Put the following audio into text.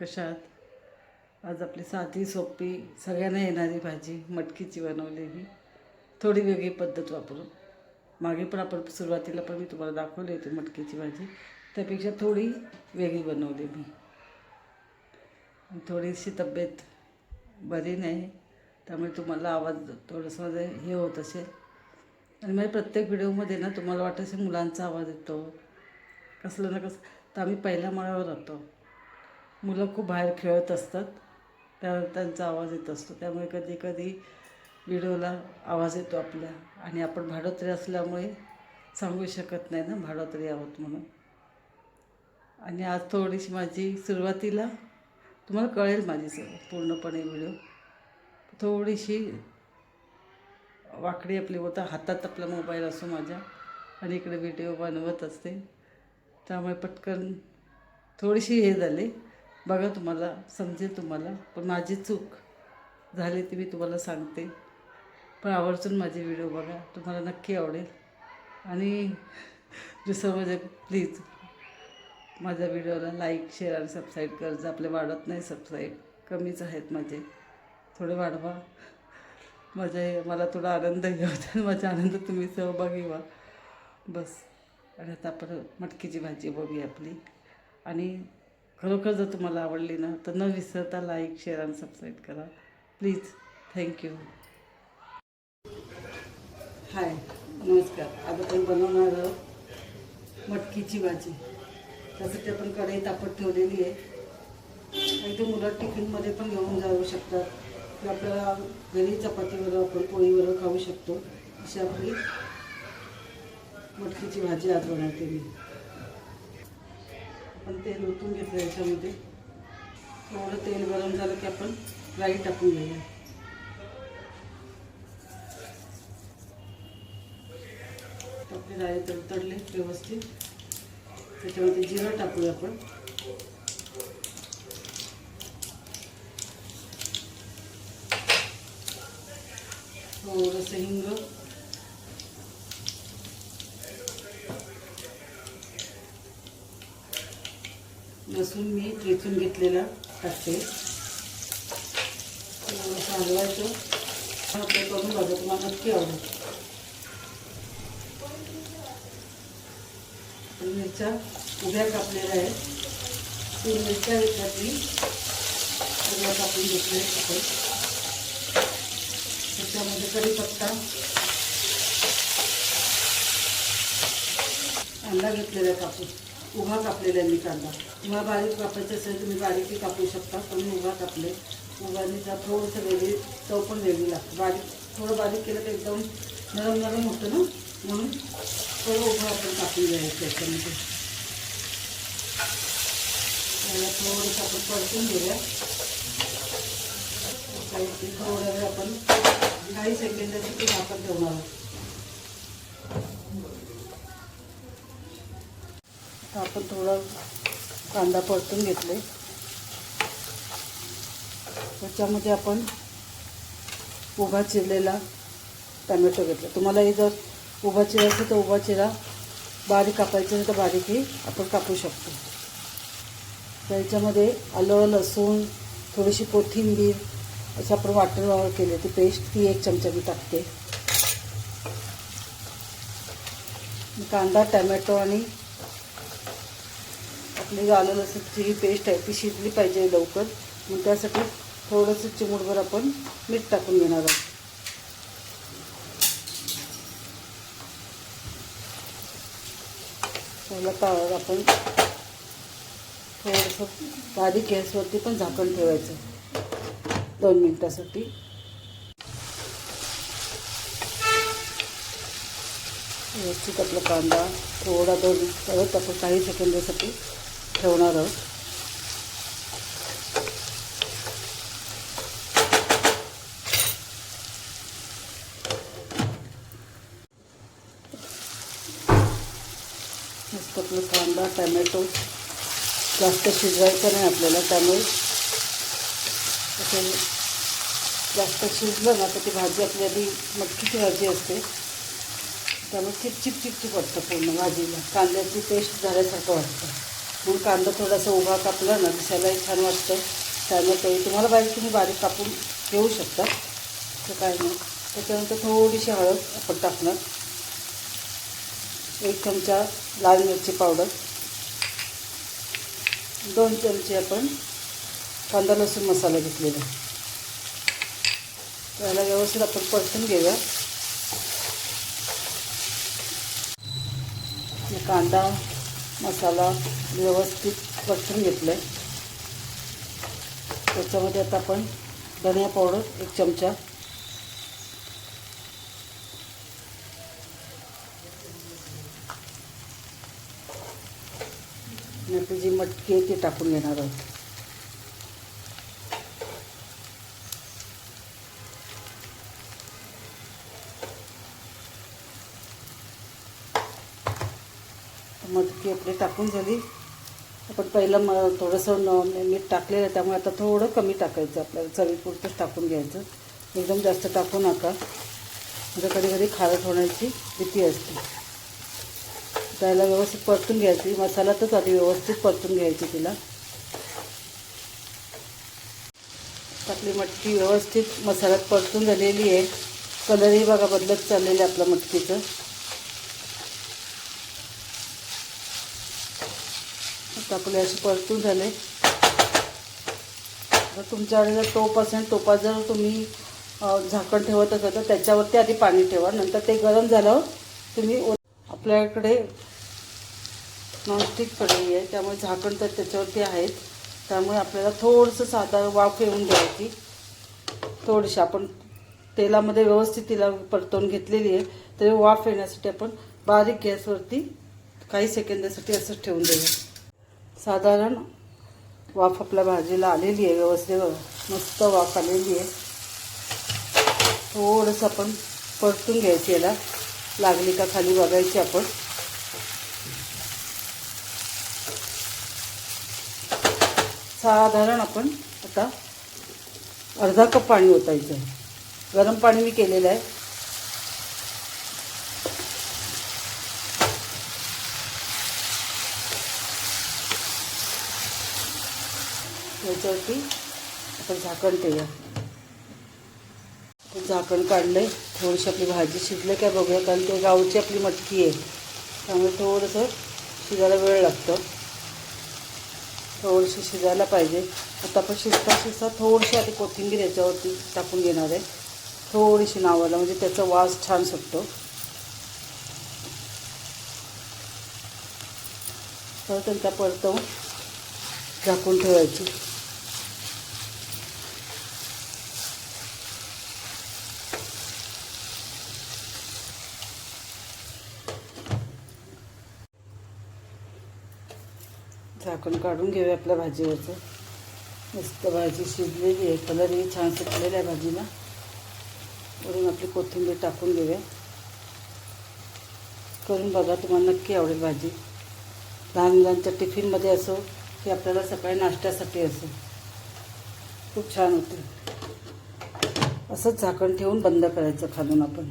कशात? आज आपली साधी सोपी सगळ्यांना येणारी भाजी मटकीची बनवलेली थोडी वेगळी पद्धत वापरून. मागे पण आपण सुरुवातीला पण मी तुम्हाला दाखवली होती मटकीची भाजी. त्यापेक्षा थोडी वेगळी बनवली मी. थोडीशी तब्येत बरी नाही त्यामुळे तुम्हाला आवाज थोडंसं माझं हे होत असेल. आणि माझ्या प्रत्येक व्हिडिओमध्ये ना तुम्हाला वाटत असेल मुलांचा आवाज येतो. कसलं ना कसं तर आम्ही पहिल्या माळ्यावर राहतो मुलं खूप बाहेर खेळत असतात. त्या त्यांचा आवाज येत असतो. त्यामुळे कधी कधी व्हिडिओला आवाज येतो आपल्या आणि आपण भाडोत्री असल्यामुळे सांगू शकत नाही ना भाडोत्री आहोत म्हणून. आणि आज थोडीशी माझी सुरुवातीला तुम्हाला कळेल माझी सर पूर्णपणे व्हिडिओ. थोडीशी वाकडी आपली होता. हातात आपला मोबाईल असो माझ्या. आणि इकडे व्हिडिओ बनवत असते. त्यामुळे पटकन थोडीशी हे झाली. बघा तुम्हाला समजेल तुम्हाला पण माझी चूक झाली ती मी तुम्हाला सांगते. पण आवर्जून माझे व्हिडिओ बघा तुम्हाला नक्की आवडेल. आणि दुसरं म्हणजे प्लीज माझ्या व्हिडिओला लाईक शेअर आणि सबस्क्राईब करजा आपले वाढत नाही सबस्क्राईब कमीच आहेत माझे. थोडे वाढवा. माझे मला थोडा आनंद घ्या होता. माझ्या आनंद तुम्ही सहभागी व्हा. बस. आणि आता आपण मटकीची भाजी बघूया आपली. आणि खरोखर जर तुम्हाला आवडली ना तर न विसरता लाईक शेअर आणि सबस्क्राईब करा. प्लीज थँक्यू हाय नमस्कार. आज आपण बनवणार आहोत मटकीची भाजी. त्यासाठी आपण कढई तापत ठेवलेली आहे. आणि ते मुलं टिफिनमध्ये पण घेऊन जाऊ शकतात. किंवा आपल्याला घरी चपातीवर आपण पोळीवर खाऊ शकतो. अशी आपली मटकीची भाजी आज बनवते मी. आपण तेल ओतून घेतलं याच्यामध्ये. थोडं तेल गरम झालं की आपण राई टाकून घेऊया. आपले राई तडतडले व्यवस्थित. त्याच्यामध्ये जिरं टाकूया आपण. थोडंसं हिंग लसूण मी ठेचून घेतलेला टाकते सांगवायचं आपलं करून बघा तुम्हाला नक्की आवडेल. मिरच्या उभ्या कापलेल्या आहेत. तीन मिरच्या येतात मी उभ्या कापून घेतल्या आपण त्याच्यामध्ये कढीपत्ता. कांदा घेतलेला कापून. उभा कापलेला आहे मी कांदा. उभा बारीक कापायचं असेल तुम्ही बारीकही कापू शकता पण मी उभा कापले. उभारी त्या थोडंसं वेगळी चव पण वेगळी लागते. बारीक थोडं बारीक केलं तर एकदम नरम नरम होतं ना? म्हणून थोडं उभं आपण कापून घ्यायचं त्याच्यामध्ये. त्याला थोडंसं आपण परतून घेऊया. काही थोडा वेळ आपण काही सेकंदाची ते वापर ठेवणार आहोत. आपण थोडा कांदा परतून घेतले. त्याच्यामध्ये आपण उभा चिरलेला टमॅटो घेतला. तुम्हाला हे जर उभा चिरा असेल तर उभा चिरा बारीक कापायची असेल तर बारीकही आपण कापू शकतो. त्याच्यामध्ये आलं लसूण थोडीशी कोथिंबीर असं आपण वाटण केले. ती पेस्ट ती एक चमचा मी टाकते. कांदा टमॅटो आणि आपली आलं लसूणची जी पेस्ट आहे. ती शिजली पाहिजे लवकर. मग त्यासाठी थोडंसं चिमूटभर आपण मीठ टाकून घेणार आहोत. त्याला तावर आपण थोडंसं बारीक गॅसवरती पण झाकण ठेवायचं. दोन मिनटासाठी. व्यवस्थित आपला कांदा थोडा दोन परत आपण काही सेकंदासाठी ठेवणार आहोत. मस्त आपलं कांदा टॅमॅटो जास्त शिजवायचं नाही आपल्याला त्यामुळे. असं जास्त शिजलं ना तर ती भाजी आपली आधी मटकीची भाजी असते. त्यामुळे चिपचिप चिपचिप वाटतं पूर्ण भाजीला. कांद्याची पेस्ट झाल्यासारखं वाटतं. म्हणून कांदा थोडासा उभा कापला ना दिसायलाही छान वाटतं. त्यामुळे ते तुम्हाला पाहिजे तुम्ही बारीक कापून घेऊ शकता. तर काय नाही त्याच्यानंतर थोडीशी हळद आपण टाकणार. एक चमचा लाल मिरची पावडर. दोन चमचे आपण कांदा लसूण मसाला घेतलेला. त्याला व्यवस्थित आपण परतून घेऊया. कांदा मसाला व्यवस्थित परतून घेतलं आहे त्याच्यामध्ये आता आपण धनिया पावडर एक चमचा. नंतर आपली जी मटकी आहे ती टाकून घेणार आहोत. मटकी आपली टाकून झाली. आपण पहिलं म थोडंसं मीठ टाकलेलं आहे त्यामुळे आता थोडं कमी टाकायचं आपल्याला. चवीपुरतंच टाकून घ्यायचं. एकदम जास्त टाकू नका. म्हणजे कधी कधी खारट होण्याची भीती असते. त्याला व्यवस्थित परतून घ्यायची. मसाल्यातच आधी व्यवस्थित परतून घ्यायची तिला. आपली मटकी व्यवस्थित मसाल्यात परतून झालेली आहे. कलरही बघा बदलत चाललेलं आहे आपलं मटकीचं आता आपले असे परतून झाले. तर तुमच्याकडे जर टोप असेल टोपात जर तुम्ही झाकण ठेवत असाल तर त्याच्यावरती आधी पाणी ठेवा. नंतर ते गरम झाल्यावर तुम्ही आपल्याकडे नॉनस्टिक कढई आहे. त्यामुळे झाकण तर त्याच्यावरती आहेत. त्यामुळे आपल्याला थोडंसं साधा वाफ येऊन द्यायची. थोडीशी आपण तेलामध्ये व्यवस्थित तिला परतवून घेतलेली आहे. तरी वाफ येण्यासाठी आपण बारीक गॅसवरती काही सेकंदासाठी असंच ठेवून देऊया. साधारण वाफ आपल्या भाजीला आलेली आहे व्यवस्थित मस्त वाफ आलेली आहे. थोडंसं आपण परतून घ्यायची याला. लागली का खाली बघायची आपण. साधारण आपण आता अर्धा कप पाणी ओतायचं आहे. गरम पाणी मी केलेलं आहे. याच्यावरती आपण झाकण ठेवूया. आपण झाकण काढलं आहे थोडीशी आपली भाजी शिजलं काय बघूया कारण ते गावची आपली मटकी आहे. त्यामुळे थोडंसं शिजायला वेळ लागतो. थोडीशी शिजायला पाहिजे. आता आपण शिजता शिजता थोडीशी आधी कोथिंबीर याच्यावरती टाकून घेणार आहे. थोडीशी नावाला म्हणजे त्याचा वास छान सुटतो. तर त्यांचा परतवून झाकून ठेवायची. झाकण काढून घेऊया आपल्या भाजीवरचं. मस्त भाजी शिजलेली आहे. कलरही छान सुटलेला आहे भाजीला. वरून आपली कोथिंबीर टाकून घेऊया. करून बघा तुम्हाला नक्की आवडेल भाजी. लहान मुलांच्या टिफिनमध्ये असो की आपल्याला सकाळी नाश्त्यासाठी असो. खूप छान होते. असंच झाकण ठेवून बंद करायचं खालून आपण.